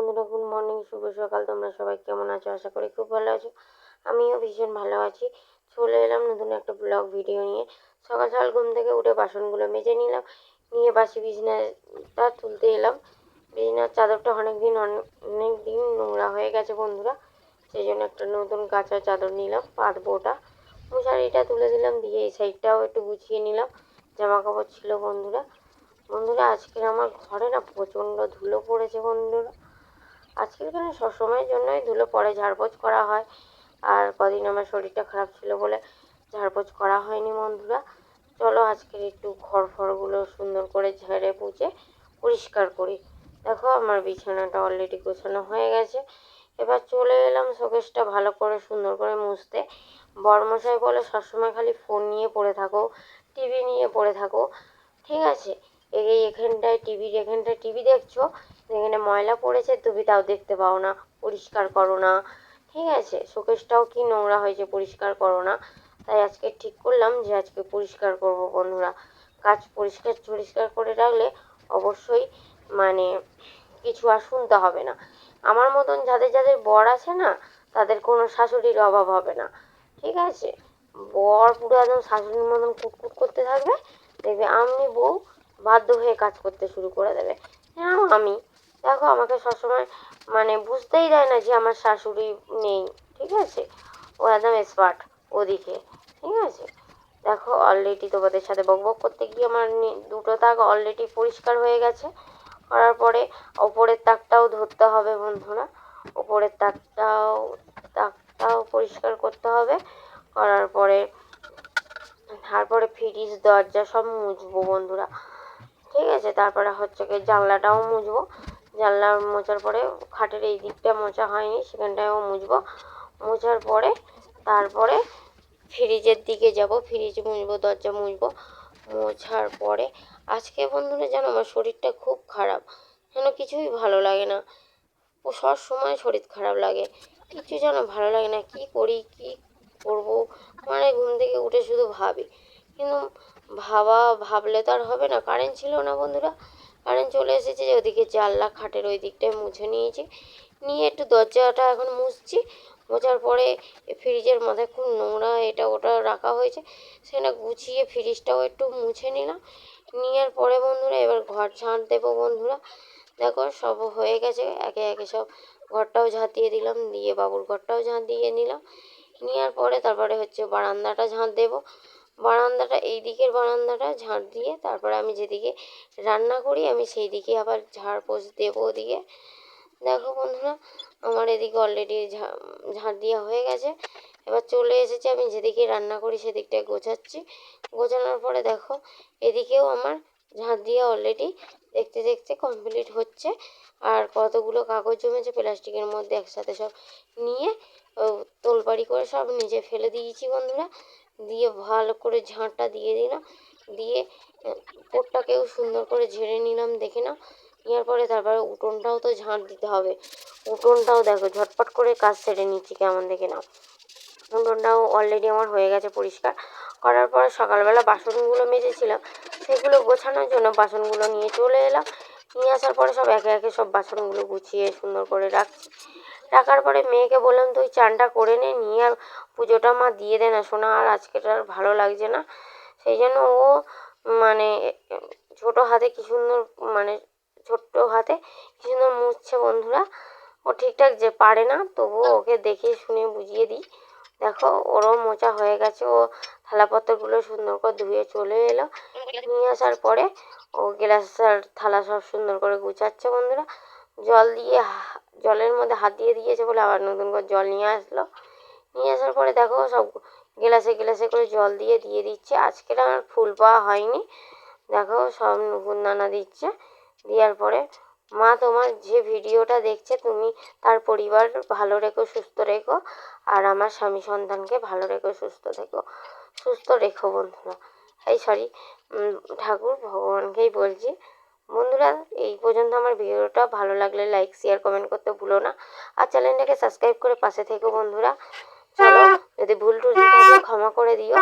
বন্ধুরা good morning শুভ সকাল। তোমরা সবাই কেমন আছো? আশা করি খুব ভালো আছো। আমিও ভীষণ ভালো আছি। চলে এলাম নতুন একটা ব্লগ ভিডিও নিয়ে। সকাল সকাল ঘুম থেকে উঠে বাসনগুলো মেজে নিলাম। নিয়ে বাসি বিছনাটা তুলতে এলাম। বিছনার চাদরটা অনেক দিন অনেক দিন নোংরা হয়ে গেছে বন্ধুরা। সেই জন্য একটা নতুন কাঁচা চাদর নিলাম পাতবো ওটা মশারিটা তুলে দিলাম, দিয়ে এই সাইডটাও একটু গুছিয়ে নিলাম। জামা কাপড় ছিল বন্ধুরা। বন্ধুরা, আজকের আমার ঘরে না প্রচণ্ড ধুলো পড়েছে বন্ধুরা। আজকের কেন সবসময়ের জন্যই ধুলো পড়ে ঝাড়পোছ করা হয়। আর কদিন আমার শরীরটা খারাপ ছিল বলে ঝাড়পোছ করা হয়নি বন্ধুরা। চলো আজকের একটু ঘর ফরগুলো সুন্দর করে ঝেড়ে পুঁচে পরিষ্কার করি। দেখো আমার বিছানাটা অলরেডি গোছানো হয়ে গেছে। এবার চলে এলাম শোকেসটা ভালো করে সুন্দর করে মুছতে। বরমশাই বলে, সবসময় খালি ফোন নিয়ে পড়ে থাকো টিভি নিয়ে পড়ে থাকো। ঠিক আছে এই এখানটায় টিভির এখানটায় টিভি দেখছ এখানে ময়লা পড়েছে, তুমি তাও দেখতে পাও না, পরিষ্কার করো না। ঠিক আছে শোকেসটাও কি নোংরা হয়েছে, পরিষ্কার করো না। তাই আজকে ঠিক করলাম যে আজকে পরিষ্কার করব বন্ধুরা। কাজ পরিষ্কার পরিষ্কার করে রাখলে অবশ্যই মানে কিছু আর শুনতে হবে না। আমার মতন যাদের যাদের বর আছে না, তাদের কোনো শাশুড়ির অভাব হবে না। ঠিক আছে? বর পুরো একদম শাশুড়ির মতন কুটকুট করতে থাকবে। দেখবে আমি বউ বাধ্য হয়ে কাজ করতে শুরু করে দেবে। হ্যাঁ আমি। দেখো, আমাকে সবসময় মানে বুঝতেই দেয় না যে আমার শাশুড়ি নেই, ঠিক আছে? ও একদম স্মার্ট ওদিকে, ঠিক আছে? দেখো অলরেডি তোমাদের সাথে বক বক করতে গিয়ে আমার দুটো তাক অলরেডি পরিষ্কার হয়ে গেছে। করার পরে ওপরের তাকটাও ধরতে হবে বন্ধুরা। ওপরের তাকটাও তাকটাও পরিষ্কার করতে হবে। করার পরে, তারপরে ফ্রিজ দরজা সব মুছবো বন্ধুরা। ঠিক আছে, তারপরে হচ্ছে কি জানলাটাও মুছবো। জানলা মোছার পরে খাটের এই দিকটা মোছা হয়নি সেখানটাও মুছবো। মোছার পরে তারপরে ফ্রিজের দিকে যাব, ফ্রিজ মুছবো, দরজা মুছবো। মোছার পরে, আজকে বন্ধুরা জানো আমার শরীরটা খুব খারাপ, যেন কিছুই ভালো লাগে না। ও সব সময় শরীর খারাপ লাগে। কিছু যেন ভালো লাগে না, কি করি, কি করব? মানে ঘুম থেকে উঠে শুধু ভাবি। কিন্তু ভাবা, ভাবলে তো আর হবে না। কারেন্ট ছিল না বন্ধুরা। কারেন্ট চলে এসেছে যে ওদিকে জানলা খাটের ওই দিকটায় মুছে নিয়েছি। নিয়ে একটু দরজাটা এখন মুছছি। মোছার পরে ফ্রিজের মাথায় খুব নোংরা এটা ওটা রাখা হয়েছে। সেটা গুছিয়ে ফ্রিজটাও একটু মুছে নিলাম। নেওয়ার পরে বন্ধুরা এবার ঘর ঝাঁট দেবো বন্ধুরা। দেখো সব হয়ে গেছে। একে একে সব ঘরটাও ঝাঁট দিয়ে দিলাম। দিয়ে বাবুর ঘরটাও ঝাঁট দিয়ে নিলাম। নেওয়ার পরে তারপরে হচ্ছে বারান্দাটা ঝাঁট দেবো। বারান্দাটা, এই দিকের বারান্দাটা ঝাঁট দিয়ে তারপরে আমি যেদিকে রান্না করি আমি সেই দিকে আবার ঝাড় পোষ দেবো ওদিকে। দেখো বন্ধুরা, আমার এদিকে অলরেডি ঝাঁট দেওয়া হয়ে গেছে। এবার চলে এসেছে আমি যেদিকে রান্না করি সেদিকটায় গোছাচ্ছি। গোছানোর পরে দেখো, এদিকেও আমার ঝাঁট দিয়ে অলরেডি দেখতে দেখতে কমপ্লিট হচ্ছে। আর কতগুলো কাগজ জমেছে প্লাস্টিকের মধ্যে একসাথে সব নিয়ে তোলবাড়ি করে সব নিচে ফেলে দিয়েছি বন্ধুরা। দিয়ে ভালো করে ঝাঁটটা দিয়ে দিলাম দিয়ে পোটটাকেও সুন্দর করে ঝেড়ে নিলাম, দেখে না নেওয়ার পরে তারপরে উঠোনটাও তো ঝাঁট দিতে হবে। উঠোনটাও দেখো, ঝটপট করে কাজ সেরে নিচ্ছি, কেমন দেখে না উঠোনটাও অলরেডি আমার হয়ে গেছে পরিষ্কার। করার পর সকালবেলা বাসনগুলো মেজেছিলাম, সেগুলো গোছানোর জন্য বাসনগুলো নিয়ে চলে এলাম। নিয়ে আসার পরে সব একে একে সব বাসনগুলো গুছিয়ে সুন্দর করে রাখছি। রাখার পরে মেয়েকে বললাম, তুই চানটা করে নে, নিয়ে আর পুজোটা মা দিয়ে দে না শোনা আর আজকেটা আর ভালো লাগছে না। সেই জন্য ও মানে ছোটো হাতে কি সুন্দর মানে ছোট্ট হাতে কি সুন্দর মুছছে বন্ধুরা। ও ঠিকঠাক যে পারে না, তবুও ওকে দেখে শুনে বুঝিয়ে দিই। দেখো, ওরও মোচা হয়ে গেছে, ও থালাপত্রগুলো সুন্দর করে ধুয়ে চলে এলো। নিয়ে আসার পরে ও গ্লাস আর থালা সব সুন্দর করে গুছাচ্ছে বন্ধুরা। জল দিয়ে জলের মধ্যে হাত দিয়ে দিয়েছে বলে আবার নতুন করে জল নিয়ে আসলো। নিয়ে আসার পরে দেখো সব গ্লাসে গ্লাসে করে জল দিয়ে দিয়ে দিচ্ছে। আজকের আমার ফুল পাওয়া হয়নি। দেখো সব নানা দিচ্ছে। দেওয়ার পরে, মা, তোমার যে ভিডিওটা দেখছে তুমি তার পরিবার ভালো রেখো, সুস্থ রেখো। আর আমার স্বামী সন্তানকে ভালো রেখো, সুস্থ থেকো। সুস্থ রেখো বন্ধুরা। এই সরি ঠাকুর ভগবানকেই বলছি। বন্ধুরা, এই পর্যন্ত আমার ভিডিওটা ভালো লাগলে লাইক শেয়ার কমেন্ট করতে ভুলো না। আর চ্যানেলটাকে সাবস্ক্রাইব করে পাশে থেকো বন্ধুরা। চলো, যদি ভুল টুল ক্ষমা করে দিও।